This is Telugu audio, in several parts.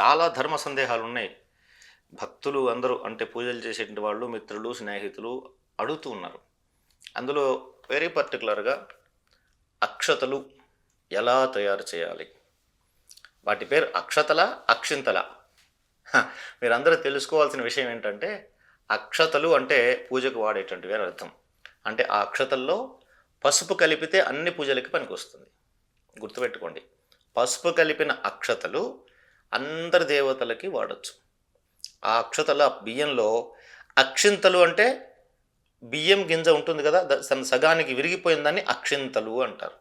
చాలా ధర్మ సందేహాలు ఉన్నాయి భక్తులు అందరూ అంటే పూజలు చేసేటువంటి వాళ్ళు మిత్రులు స్నేహితులు అడుగుతూ ఉన్నారు. అందులో వెరీ పర్టికులర్గా అక్షతలు ఎలా తయారు చేయాలి? వాటి పేరు అక్షతల అక్షింతల. మీరందరూ తెలుసుకోవాల్సిన విషయం ఏంటంటే అక్షతలు అంటే పూజకు వాడేటువంటివి అని అర్థం. అంటే ఆ అక్షతల్లో పసుపు కలిపితే అన్ని పూజలకి పనికొస్తుంది. గుర్తుపెట్టుకోండి. పసుపు కలిపిన అక్షతలు అందరి దేవతలకి వాడచ్చు. ఆ అక్షతల బియ్యంలో అక్షింతలు అంటే బియ్యం గింజ ఉంటుంది కదా సగానికి విరిగిపోయిన దాన్ని అక్షింతలు అంటారు.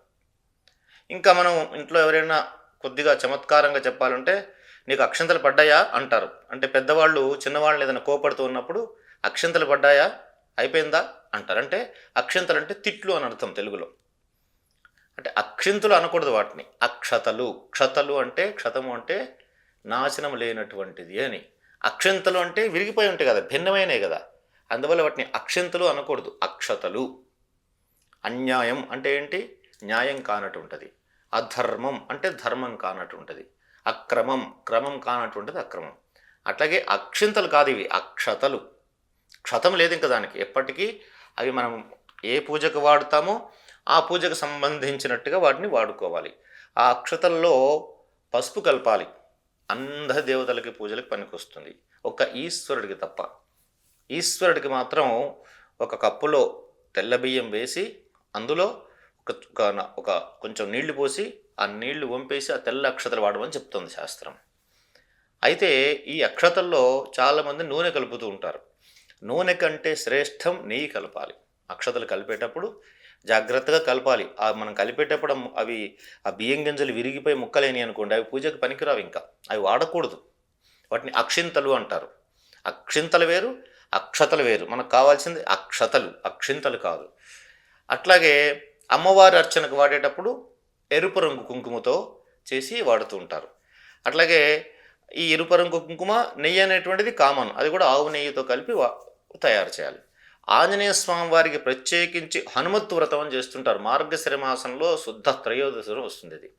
ఇంకా మనం ఇంట్లో ఎవరైనా కొద్దిగా చమత్కారంగా చెప్పాలంటే నీకు అక్షింతలు పడ్డాయా అంటారు. అంటే పెద్దవాళ్ళు చిన్నవాళ్ళని ఏదైనా కోపడుతూ ఉన్నప్పుడు అక్షింతలు పడ్డాయా? అయిపోయిందా? అంటారు. అంటే అక్షింతలు అంటే తిట్లు అని అర్థం తెలుగులో. అంటే అక్షింతలు అనకూడదు వాటిని. అక్షతలు. క్షతలు అంటే క్షతము అంటే నాశనం లేనటువంటిది అని. అక్షంతలు అంటే విరిగిపోయి ఉంటాయి కదా భిన్నమైనవి కదా. అందువల్ల వాటిని అక్షంతలు అనకూడదు అక్షతలు. అన్యాయం అంటే ఏంటి? న్యాయం కానట్టు ఉంటుంది అధర్మం అంటే ధర్మం కానట్టు ఉంటుంది అక్రమం క్రమం కానట్టు ఉంటుంది అక్రమం. అట్లాగే అక్షింతలు కాదు ఇవి అక్షతలు. క్షతం లేదు ఇంకా దానికి. ఎప్పటికీ అవి మనం ఏ పూజకు వాడుతామో ఆ పూజకు సంబంధించినట్టుగా వాటిని వాడుకోవాలి. ఆ అక్షతల్లో పసుపు కలపాలి. అంధ దేవతలకి పూజలకు పనికొస్తుంది. ఒక ఈశ్వరుడికి తప్ప. ఈశ్వరుడికి మాత్రం ఒక కప్పులో తెల్ల బియ్యం వేసి అందులో ఒక ఒక ఒక కొంచెం నీళ్ళు పోసి ఆ నీళ్ళు వంపేసి ఆ తెల్ల అక్షతలు వాడమని చెప్తుంది శాస్త్రం. అయితే ఈ అక్షతల్లో చాలామంది నూనె కలుపుతూ ఉంటారు. నూనె కంటే శ్రేష్టం నెయ్యి కలపాలి. అక్షతలు కలిపేటప్పుడు జాగ్రత్తగా కలపాలి. ఆ మనం కలిపేటప్పుడు అవి ఆ బియ్యం గింజలు విరిగిపోయి ముక్కలేని అనుకోండి అవి పూజకు పనికిరావు ఇంకా. అవి వాడకూడదు. వాటిని అక్షింతలు అంటారు. అక్షింతలు వేరు అక్షతలు వేరు. మనకు కావాల్సింది అక్షతలు అక్షింతలు కాదు. అట్లాగే అమ్మవారి అర్చనకు వాడేటప్పుడు ఎరుపు రంగు కుంకుమతో చేసి వాడుతూ ఉంటారు. అట్లాగే ఈ ఎరుపు రంగు కుంకుమ నెయ్యి అనేటువంటిది కామన్. అది కూడా ఆవు నెయ్యితో కలిపి వా తయారు చేయాలి. ఆంజనేయ స్వామి వారికి ప్రత్యేకించి హనుమత్తు వ్రతం అని చేస్తుంటారు. మార్గశ్రమాసనంలో శుద్ధ త్రయోదశి వస్తుంది ఇది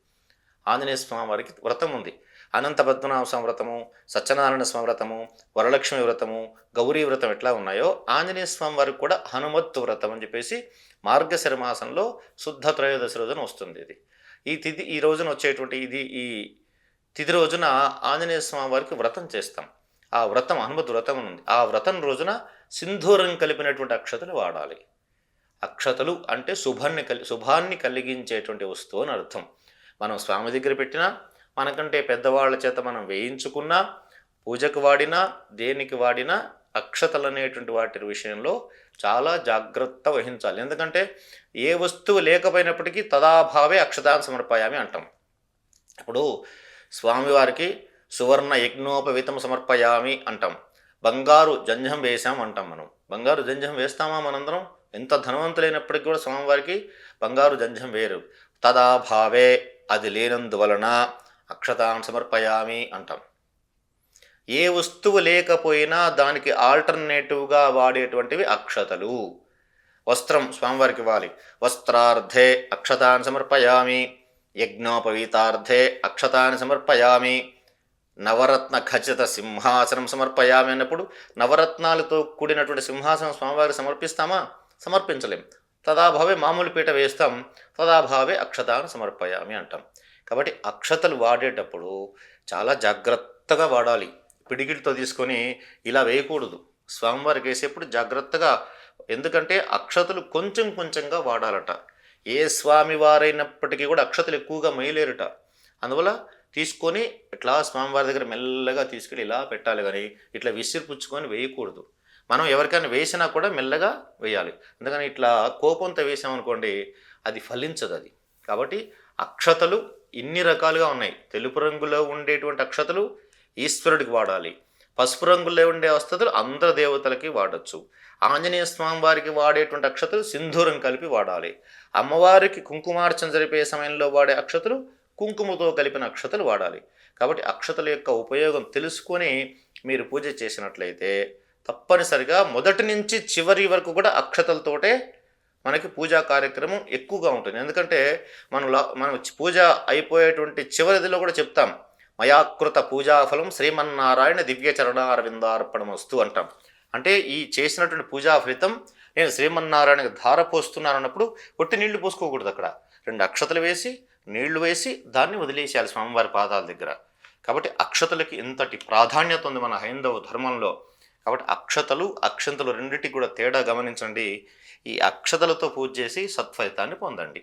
ఆంజనేయ స్వామి వారికి వ్రతం ఉంది. అనంత పద్మనాభ స్వామి వ్రతము సత్యనారాయణ స్వామి వ్రతము వరలక్ష్మి వ్రతము గౌరీ వ్రతం ఎట్లా ఉన్నాయో ఆంజనేయ స్వామి వారికి కూడా హనుమత్తు వ్రతం అని చెప్పేసి మార్గశరమాసంలో శుద్ధ త్రయోదశి రోజున వస్తుంది ఇది. ఈ తిథి ఈ రోజున వచ్చేటువంటి ఇది ఈ తిథి రోజున ఆంజనేయ స్వామి వారికి వ్రతం చేస్తాం. ఆ వ్రతం హనుమత్ వ్రతం అని ఉంది. ఆ వ్రతం రోజున సింధూరం కలిపినటువంటి అక్షతలు వాడాలి. అక్షతలు అంటే శుభాన్ని కలి శుభాన్ని కలిగించేటువంటి వస్తువు అని అర్థం. మనం స్వామి దగ్గర పెట్టినా మనకంటే పెద్దవాళ్ళ చేత మనం వేయించుకున్నా పూజకు వాడినా దేనికి వాడినా అక్షతలు అనేటువంటి వాటి విషయంలో చాలా జాగ్రత్త వహించాలి. ఎందుకంటే ఏ వస్తువు లేకపోయినప్పటికీ తదాభావే అక్షతాన్ని సమర్పయామి అంటాం. ఇప్పుడు స్వామివారికి సువర్ణ యజ్ఞోపవితం సమర్పయామి అంటాం. బంగారు జంజం వేసాం అంటాం మనం. బంగారు జంజం వేస్తామా మనందరం? ఎంత ధనవంతులైనప్పటికీ కూడా స్వామివారికి బంగారు జంజం వేరు. తదాభావే అది లేనందువలన అక్షతాం సమర్పయామి అంటాం. ఏ వస్తువు లేకపోయినా దానికి ఆల్టర్నేటివ్గా వాడేటువంటివి అక్షతలు. వస్త్రం స్వామివారికి ఇవ్వాలి. వస్త్రార్థే అక్షతాన్ని సమర్పయామి. యజ్ఞోపవీతార్థే అక్షతాన్ని సమర్పయామి. నవరత్న ఖచ్చిత సింహాసనం సమర్పయామి అన్నప్పుడు నవరత్నాలతో కూడినటువంటి సింహాసనం స్వామివారికి సమర్పిస్తామా? సమర్పించలేం. తదాభావే మామూలు పీట వేస్తాం తదాభావే అక్షతాను సమర్పయామి అంటాం. కాబట్టి అక్షతలు వాడేటప్పుడు చాలా జాగ్రత్తగా వాడాలి. పిడికిడితో తీసుకొని ఇలా వేయకూడదు. స్వామివారికి వేసేప్పుడు జాగ్రత్తగా ఎందుకంటే అక్షతలు కొంచెం కొంచెంగా వాడాలట. ఏ స్వామివారైనప్పటికీ కూడా అక్షతలు ఎక్కువగా మేయలేరుట అందువల్ల తీసుకొని ఇట్లా స్వామివారి దగ్గర మెల్లగా తీసుకెళ్ళి ఇలా పెట్టాలి కానీ ఇట్లా విసిరి పుచ్చుకొని వేయకూడదు. మనం ఎవరికైనా వేసినా కూడా మెల్లగా వేయాలి. అందుకని ఇట్లా కోపంతో వేసామనుకోండి అది ఫలించదు అది. కాబట్టి అక్షతలు ఇన్ని రకాలుగా ఉన్నాయి. తెలుపు రంగులో ఉండేటువంటి అక్షతలు ఈశ్వరుడికి వాడాలి. పసుపు రంగులో ఉండే వస్తతులు అందరి దేవతలకి వాడచ్చు. ఆంజనేయ స్వామి వారికి వాడేటువంటి అక్షతలు సింధూరం కలిపి వాడాలి. అమ్మవారికి కుంకుమార్చన జరిపే సమయంలో వాడే అక్షతలు కుంకుమతో కలిపిన అక్షతలు వాడాలి. కాబట్టి అక్షతల యొక్క ఉపయోగం తెలుసుకొని మీరు పూజ చేసినట్లయితే తప్పనిసరిగా మొదటి నుంచి చివరి వరకు కూడా అక్షతలతోటే మనకి పూజా కార్యక్రమం ఎక్కువగా ఉంటుంది. ఎందుకంటే మనం మనం పూజ అయిపోయేటువంటి చివరిదిలో కూడా చెప్తాం మయాకృత పూజాఫలం శ్రీమన్నారాయణ దివ్య చరణారవిందార్పణమస్తు అంటాం. అంటే ఈ చేసినటువంటి పూజా ఫలితం నేను శ్రీమన్నారాయణకి ధార పోస్తున్నాను అన్నప్పుడు ఒట్టి నీళ్ళు పోసుకోకూడదు అక్కడ. రెండు అక్షతలు వేసి నీళ్ళు వేసి దాన్ని వదిలేసేయాలి స్వామివారి పాదాల దగ్గర. కాబట్టి అక్షతలకి ఇంతటి ప్రాధాన్యత ఉంది మన హైందవ ధర్మంలో. కాబట్టి అక్షతలు అక్షంతలు రెండింటికి కూడా తేడా గమనించండి. ఈ అక్షతలతో పూజ చేసి సత్ఫలితాన్ని పొందండి.